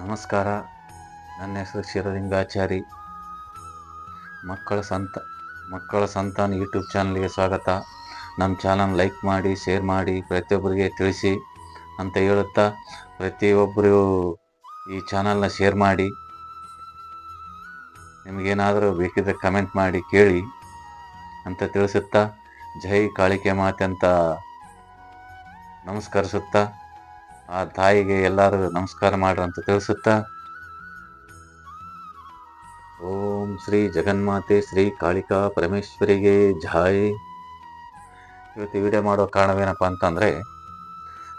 ನಮಸ್ಕಾರ. ನನ್ನ ಹೆಸರು ಕ್ಷೀರಲಿಂಗಾಚಾರಿ. ಮಕ್ಕಳ ಸಂತ, ಮಕ್ಕಳ ಸಂತಾನ ಯೂಟ್ಯೂಬ್ ಚಾನಲ್ಗೆ ಸ್ವಾಗತ. ನಮ್ಮ ಚಾನಲ್ ಲೈಕ್ ಮಾಡಿ, ಶೇರ್ ಮಾಡಿ, ಪ್ರತಿಯೊಬ್ಬರಿಗೆ ತಿಳಿಸಿ ಅಂತ ಹೇಳುತ್ತಾ ಪ್ರತಿಯೊಬ್ಬರು ಈ ಚಾನಲ್ನ ಶೇರ್ ಮಾಡಿ. ನಿಮಗೇನಾದರೂ ಬೇಕಿದ್ದರೆ ಕಮೆಂಟ್ ಮಾಡಿ, ಕೇಳಿ ಅಂತ ತಿಳಿಸುತ್ತಾ, ಜೈ ಕಾಳಿಕೆ ಮಾತೆ ಅಂತ ನಮಸ್ಕರಿಸುತ್ತಾ. ಆ ತಾಯಿಗೆ ಎಲ್ಲರೂ ನಮಸ್ಕಾರ ಮಾಡ್ರಿ ಅಂತ ತಿಳಿಸುತ್ತಾ? ಓಂ ಶ್ರೀ ಜಗನ್ಮಾತೆ ಶ್ರೀ ಕಾಳಿಕಾ ಪರಮೇಶ್ವರಿಗೆ ಜಾಯ್. ಇವತ್ತು ವಿಡಿಯೋ ಮಾಡೋ ಕಾರಣವೇನಪ್ಪ ಅಂತಂದರೆ,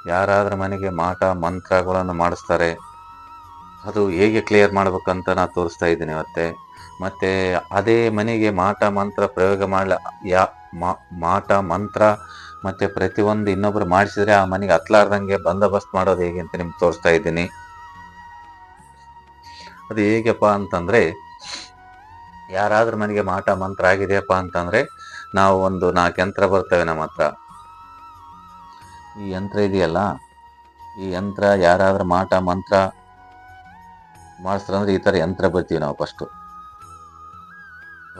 ಯಾರಾದರೂ ಮನೆಗೆ ಮಾಟ, ಮಂತ್ರಗಳನ್ನು ಮಾಡಿಸ್ತಾರೆ, ಅದು ಹೇಗೆ ಕ್ಲಿಯರ್ ಮಾಡ್ಬೇಕಂತ ನಾನು ತೋರಿಸ್ತಾ ಇದ್ದೀನಿ ಇವತ್ತೆ. ಮತ್ತು ಅದೇ ಮನೆಗೆ ಮಾಟ, ಮಂತ್ರ ಪ್ರಯೋಗ ಮಾಡಲ, ಯಾ ಮಾಟ, ಮಂತ್ರ ಮತ್ತು ಪ್ರತಿಯೊಂದು ಇನ್ನೊಬ್ರು ಮಾಡಿಸಿದ್ರೆ ಆ ಮನೆಗೆ ಹತ್ಲಾರ್ದಂಗೆ ಬಂದೋಬಸ್ತ್ ಮಾಡೋದು ಹೇಗೆ ಅಂತ ನಿಮ್ಗೆ ತೋರಿಸ್ತಾ ಇದ್ದೀನಿ. ಅದು ಹೇಗಪ್ಪ ಅಂತಂದರೆ, ಯಾರಾದ್ರೂ ಮನೆಗೆ ಮಾಟ ಮಂತ್ರ ಆಗಿದೆಯಪ್ಪ ಅಂತಂದರೆ, ನಾವು ಒಂದು ನಾಲ್ಕು ಯಂತ್ರ ಬರ್ತವೆ ನಮ್ಮ ಹತ್ರ. ಈ ಯಂತ್ರ ಇದೆಯಲ್ಲ, ಈ ಯಂತ್ರ ಯಾರಾದ್ರೂ ಮಾಟ ಮಂತ್ರ ಮಾಡಿಸ್ತಾರಂದ್ರೆ ಈ ಥರ ಯಂತ್ರ ಬರ್ತೀವಿ ನಾವು ಫಸ್ಟು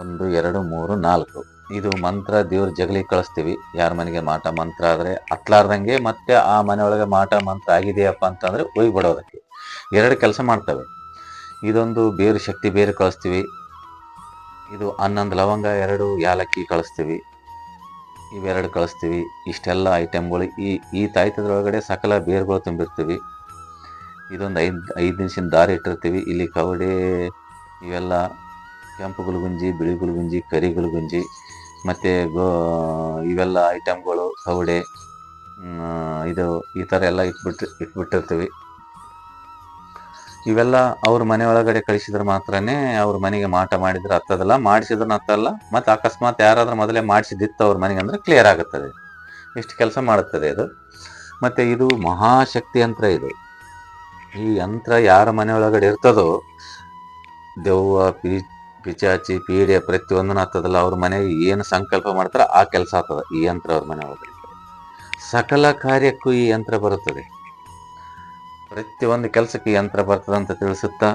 ಒಂದು, ಎರಡು, ಮೂರು, ನಾಲ್ಕು. ಇದು ಮಂತ್ರ, ದೇವ್ರ ಜಗಲಿ ಕಳಿಸ್ತೀವಿ. ಯಾರ ಮನೆಗೆ ಮಾಟ ಮಂತ್ರ ಆದರೆ ಹತ್ಲಾರ್ದಂಗೆ ಮತ್ತೆ ಆ ಮನೆಯೊಳಗೆ ಮಾಟ ಮಂತ್ರ ಆಗಿದೆಯಪ್ಪ ಅಂತಂದರೆ ಹೋಗಿ ಬಿಡೋದಕ್ಕೆ ಎರಡು ಕೆಲಸ ಮಾಡ್ತವೆ. ಇದೊಂದು ಬೇರು ಶಕ್ತಿ ಬೇರು ಕಳಿಸ್ತೀವಿ. ಇದು ಹನ್ನೊಂದು ಲವಂಗ, ಎರಡು ಯಾಲಕ್ಕಿ ಕಳಿಸ್ತೀವಿ. ಇವೆರಡು ಕಳಿಸ್ತೀವಿ. ಇಷ್ಟೆಲ್ಲ ಐಟಮ್ಗಳು ಈ ಈ ತಾಯ್ತದ್ರೊಳಗಡೆ ಸಕಲ ಬೇರುಗಳು ತುಂಬಿರ್ತೀವಿ. ಇದೊಂದು ಐದು ಐದು ನಿಮಿಷದ ದಾರಿ ಇಟ್ಟಿರ್ತೀವಿ. ಇಲ್ಲಿ ಕವಡೆ, ಇವೆಲ್ಲ ಕೆಂಪು ಗುಲ್ಗುಂಜಿ, ಬಿಳಿ ಗುಲ್ಗುಂಜಿ, ಕರಿ ಗುಲ್ಗುಂಜಿ, ಮತ್ತು ಗೋ, ಇವೆಲ್ಲ ಐಟಮ್ಗಳು ಕವಡೆ ಇದು ಈ ಥರ ಎಲ್ಲ ಇಟ್ಬಿಟ್ಟು ಇಟ್ಬಿಟ್ಟಿರ್ತೀವಿ. ಇವೆಲ್ಲ ಅವ್ರ ಮನೆ ಒಳಗಡೆ ಕಳಿಸಿದ್ರೆ ಮಾತ್ರನೇ ಅವ್ರ ಮನೆಗೆ ಮಾಟ ಮಾಡಿದ್ರೆ ಹತ್ತದಲ್ಲ ಮಾಡಿಸಿದ್ರೆ ಹತ್ತಲ್ಲ, ಮತ್ತು ಅಕಸ್ಮಾತ್ ಯಾರಾದರೂ ಮೊದಲೇ ಮಾಡಿಸಿದಿತ್ತು ಅವ್ರ ಮನೆಗೆ ಅಂದರೆ ಕ್ಲಿಯರ್ ಆಗುತ್ತದೆ. ಇಷ್ಟು ಕೆಲಸ ಮಾಡುತ್ತದೆ ಅದು ಮತ್ತು ಇದು ಮಹಾಶಕ್ತಿ ಯಂತ್ರ ಇದು. ಈ ಯಂತ್ರ ಯಾರ ಮನೆ ಒಳಗಡೆ ಇರ್ತದೋ, ದೆವ್ವ, ಪಿ ಪಿಚಾಚಿ ಪೀಡೆ ಪ್ರತಿಯೊಂದನ್ನು ಆಗ್ತದಲ್ಲ, ಅವ್ರ ಮನೆಗೆ ಏನು ಸಂಕಲ್ಪ ಮಾಡ್ತಾರೋ ಆ ಕೆಲಸ ಆಗ್ತದ ಈ ಯಂತ್ರ ಅವ್ರ ಮನೆ ಒಳಗೆ ಸಕಲ ಕಾರ್ಯಕ್ಕೂ ಈ ಯಂತ್ರ ಬರುತ್ತದೆ. ಪ್ರತಿಯೊಂದು ಕೆಲಸಕ್ಕೆ ಈ ಯಂತ್ರ ಬರ್ತದೆ ಅಂತ ತಿಳಿಸುತ್ತಾ,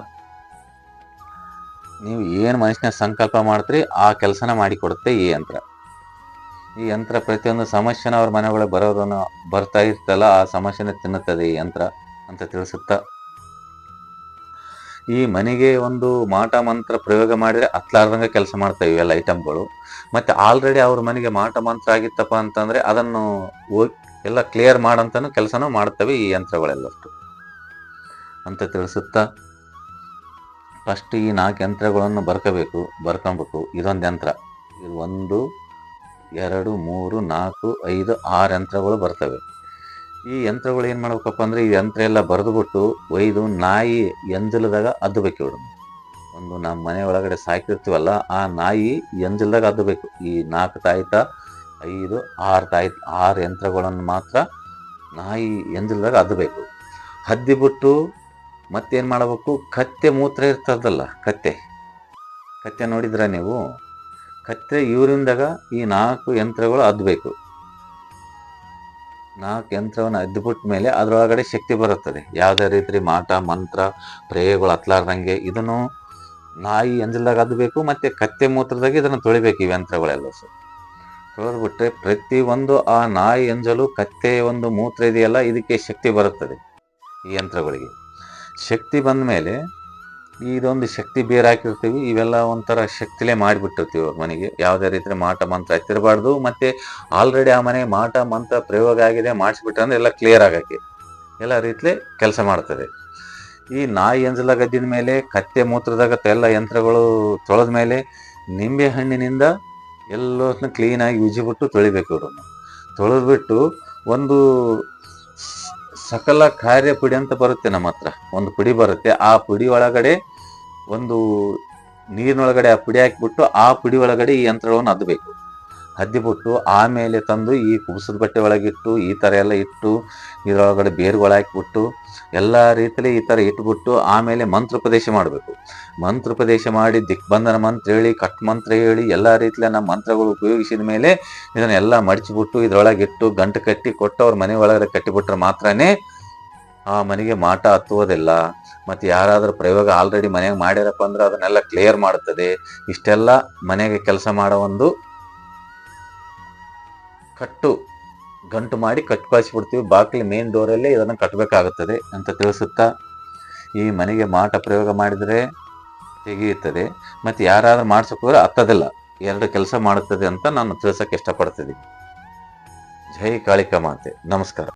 ನೀವು ಏನು ಮನುಷ್ಯನ ಸಂಕಲ್ಪ ಮಾಡ್ತೀರಿ ಆ ಕೆಲಸನ ಮಾಡಿಕೊಡುತ್ತೆ ಈ ಯಂತ್ರ. ಈ ಯಂತ್ರ ಪ್ರತಿಯೊಂದು ಸಮಸ್ಯೆನ ಅವ್ರ ಮನೆ ಒಳಗೆ ಬರೋದನ್ನು ಬರ್ತಾ ಇರ್ತಲ್ಲ, ಆ ಸಮಸ್ಯೆನ ತಿನ್ನುತ್ತದೆ ಈ ಯಂತ್ರ ಅಂತ ತಿಳಿಸುತ್ತಾ ಈ ಮನೆಗೆ ಒಂದು ಮಾಟ ಮಂತ್ರ ಪ್ರಯೋಗ ಮಾಡಿದ್ರೆ ಹತ್ಲಾರ್ದಂಗೆ ಕೆಲಸ ಮಾಡ್ತವೆ ಇವೆಲ್ಲ ಐಟಮ್ಗಳು ಮತ್ತೆ ಆಲ್ರೆಡಿ ಅವ್ರ ಮನೆಗೆ ಮಾಟ ಮಂತ್ರ ಆಗಿತ್ತಪ್ಪ ಅಂತಂದ್ರೆ ಅದನ್ನು ಎಲ್ಲ ಕ್ಲಿಯರ್ ಮಾಡಂತನೂ ಕೆಲಸನೂ ಮಾಡ್ತವೆ ಈ ಯಂತ್ರಗಳೆಲ್ಲಷ್ಟು. ಅಂತ ತಿಳಿಸುತ್ತಾ? ಫಸ್ಟ್ ಈ ನಾಲ್ಕು ಯಂತ್ರಗಳನ್ನು ಬರ್ಕೋಬೇಕು, ಬರ್ಕೊಬೇಕು. ಇದೊಂದು ಯಂತ್ರ. ಇದು ಒಂದು, ಎರಡು, ಮೂರು, ನಾಲ್ಕು, ಐದು, ಆರು ಯಂತ್ರಗಳು ಬರ್ತವೆ. ಈ ಯಂತ್ರಗಳು ಏನು ಮಾಡ್ಬೇಕಪ್ಪ ಅಂದ್ರೆ ಈ ಯಂತ್ರ ಎಲ್ಲ ಬರೆದುಬಿಟ್ಟು ಒಯ್ದು ನಾಯಿ ಎಂಜಲದಾಗ ಅದ್ದಬೇಕು ಇವ್ರು. ಒಂದು ನಮ್ಮ ಮನೆ ಒಳಗಡೆ ಸಾಕಿರ್ತೀವಲ್ಲ, ಆ ನಾಯಿ ಎಂಜಲದಾಗ ಅದ್ದಬೇಕು. ಈ ನಾಲ್ಕು ತಾಯಿತ, ಐದು, ಆರು ತಾಯಿ, ಆರು ಯಂತ್ರಗಳನ್ನು ಮಾತ್ರ ನಾಯಿ ಎಂಜಲದಾಗ ಅದ್ದಬೇಕು. ಹದ್ದಿಬಿಟ್ಟು ಮತ್ತೇನು ಮಾಡಬೇಕು? ಕತ್ತೆ ಮೂತ್ರ ಇರ್ತದಲ್ಲ, ಕತ್ತೆ. ಕತ್ತೆ ನೋಡಿದ್ರ ನೀವು? ಕತ್ತೆ ಇವರಿಂದಾಗ ಈ ನಾಲ್ಕು ಯಂತ್ರಗಳು ಅದ್ದಬೇಕು ನಾಲ್ಕು ಯಂತ್ರವನ್ನು ಅದ್ಬಿಟ್ಟ ಮೇಲೆ ಅದರೊಳಗಡೆ ಶಕ್ತಿ ಬರುತ್ತದೆ. ಯಾವುದೇ ರೀತಿ ಮಾಟ, ಮಂತ್ರ ಪ್ರೇಯಗಳು ಹತ್ಲಾರ್ದಂಗೆ ಇದನ್ನು ನಾಯಿ ಎಂಜಲ್ದಾಗ ಅದ್ಬೇಕು ಮತ್ತು ಕತ್ತೆ ಮೂತ್ರದಾಗ ಇದನ್ನು ತೊಳಿಬೇಕು ಈ ಯಂತ್ರಗಳೆಲ್ಲ ಸರ್. ತೊಳೆದ್ಬಿಟ್ರೆ ಪ್ರತಿಯೊಂದು ಆ ನಾಯಿ ಎಂಜಲು ಕತ್ತೆ ಒಂದು ಮೂತ್ರ ಇದೆಯಲ್ಲ, ಇದಕ್ಕೆ ಶಕ್ತಿ ಬರುತ್ತದೆ ಈ ಯಂತ್ರಗಳಿಗೆ. ಶಕ್ತಿ ಬಂದ ಮೇಲೆ ಇದೊಂದು ಶಕ್ತಿ ಬೇರೆ ಹಾಕಿರ್ತೀವಿ ಇವೆಲ್ಲ ಒಂಥರ ಶಕ್ತಿಲೇ ಮಾಡಿಬಿಟ್ಟಿರ್ತೀವಿ ಅವ್ರ ಮನೆಗೆ. ಯಾವುದೇ ರೀತಿ ಮಾಟ ಮಂತ್ರ ಹತ್ತಿರಬಾರ್ದು ಮತ್ತೆ ಆಲ್ರೆಡಿ ಆ ಮನೆ ಮಾಟ ಮಂತ್ರ ಪ್ರಯೋಗ ಆಗಿದೆ, ಮಾಡಿಸ್ಬಿಟ್ರೆ ಅಂದ್ರೆ ಎಲ್ಲ ಕ್ಲಿಯರ್ ಆಗಕ್ಕೆ. ಎಲ್ಲ ರೀತಿಲೇ ಕೆಲಸ ಮಾಡ್ತದೆ. ಈ ನಾಯಿ ಎಂಜಲ ಗದ್ದಿನ ಮೇಲೆ, ಕತ್ತೆ ಮೂತ್ರದಾಗ ಎಲ್ಲ ಯಂತ್ರಗಳು ತೊಳೆದ ಮೇಲೆ ನಿಂಬೆ ಹಣ್ಣಿನಿಂದ ಕ್ಲೀನ್ ಕ್ಲೀನಾಗಿ ಉಜಿಬಿಟ್ಟು ತೊಳಿಬೇಕು ಇವ್ರನ್ನ. ತೊಳೆದ್ಬಿಟ್ಟು ಒಂದು ಸಕಲ ಕಾರ್ಯ ಪುಡಿ ಅಂತ ಬರುತ್ತೆ ನಮ್ಮ ಹತ್ರ. ಒಂದು ಪುಡಿ ಬರುತ್ತೆ. ಆ ಪುಡಿ ಒಳಗಡೆ ಒಂದು ನೀರಿನೊಳಗಡೆ ಆ ಪುಡಿ ಹಾಕಿಬಿಟ್ಟು ಆ ಪುಡಿ ಒಳಗಡೆ ಈ ಯಂತ್ರಗಳನ್ನು ಅದ್ದಬೇಕು ಅದ್ದಿಬಿಟ್ಟು ಆಮೇಲೆ ತಂದು ಈ ಕುಬಸದ ಬಟ್ಟೆ ಒಳಗಿಟ್ಟು ಈ ಥರ ಎಲ್ಲ ಇಟ್ಟು ಇದರೊಳಗಡೆ ಬೇರುಗಳು ಹಾಕಿಬಿಟ್ಟು ಎಲ್ಲ ರೀತಿಯಲ್ಲಿ ಈ ಥರ ಇಟ್ಬಿಟ್ಟು ಆಮೇಲೆ ಮಂತ್ರೋಪದೇಶ ಮಾಡಬೇಕು. ಮಂತ್ರೋಪದೇಶ ಮಾಡಿ ದಿಗ್ಬಂಧನ ಮಂತ್ರ ಹೇಳಿ, ಕಟ್ ಮಂತ್ರ ಹೇಳಿ, ಎಲ್ಲ ರೀತಿಯಲ್ಲಿ ನಮ್ಮ ಮಂತ್ರಗಳು ಉಪಯೋಗಿಸಿದ ಮೇಲೆ ಇದನ್ನೆಲ್ಲ ಮಡಚಿಬಿಟ್ಟು ಇದರೊಳಗಿಟ್ಟು ಗಂಟು ಕಟ್ಟಿ ಕೊಟ್ಟು ಅವ್ರ ಮನೆ ಒಳಗಡೆ ಕಟ್ಟಿಬಿಟ್ರೆ ಮಾತ್ರನೇ ಆ ಮನೆಗೆ ಮಾಟ ಹತ್ತುವುದಿಲ್ಲ. ಮತ್ತು ಯಾರಾದರೂ ಪ್ರಯೋಗ ಆಲ್ರೆಡಿ ಮನೆಗೆ ಮಾಡಿರಪ್ಪ ಅಂದ್ರೆ ಅದನ್ನೆಲ್ಲ ಕ್ಲಿಯರ್ ಮಾಡುತ್ತದೆ. ಇಷ್ಟೆಲ್ಲ ಮನೆಗೆ ಕೆಲಸ ಮಾಡೋ ಒಂದು ಕಟ್ಟು, ಗಂಟು ಮಾಡಿ ಕಟ್ಪಾಯಿಸ್ಬಿಡ್ತೀವಿ. ಬಾಗಿಲು ಮೇನ್ ಡೋರಲ್ಲೇ ಇದನ್ನು ಕಟ್ಟಬೇಕಾಗುತ್ತದೆ ಅಂತ ತಿಳಿಸುತ್ತಾ ಈ ಮನೆಗೆ ಮಾಟ ಪ್ರಯೋಗ ಮಾಡಿದರೆ ತೆಗೆಯುತ್ತದೆ. ಮತ್ತು ಯಾರಾದರೂ ಮಾಡ್ಸಕ್ಕೆ ಹೋದ್ರೆ ಹತ್ತದಿಲ್ಲ. ಎರಡು ಕೆಲಸ ಮಾಡುತ್ತದೆ ಅಂತ ನಾನು ತಿಳಿಸಕ್ಕೆ ಇಷ್ಟಪಡ್ತಿದ್ದೀನಿ. ಜೈ ಕಾಳಿಕಾ ಮಾತೆ. ನಮಸ್ಕಾರ.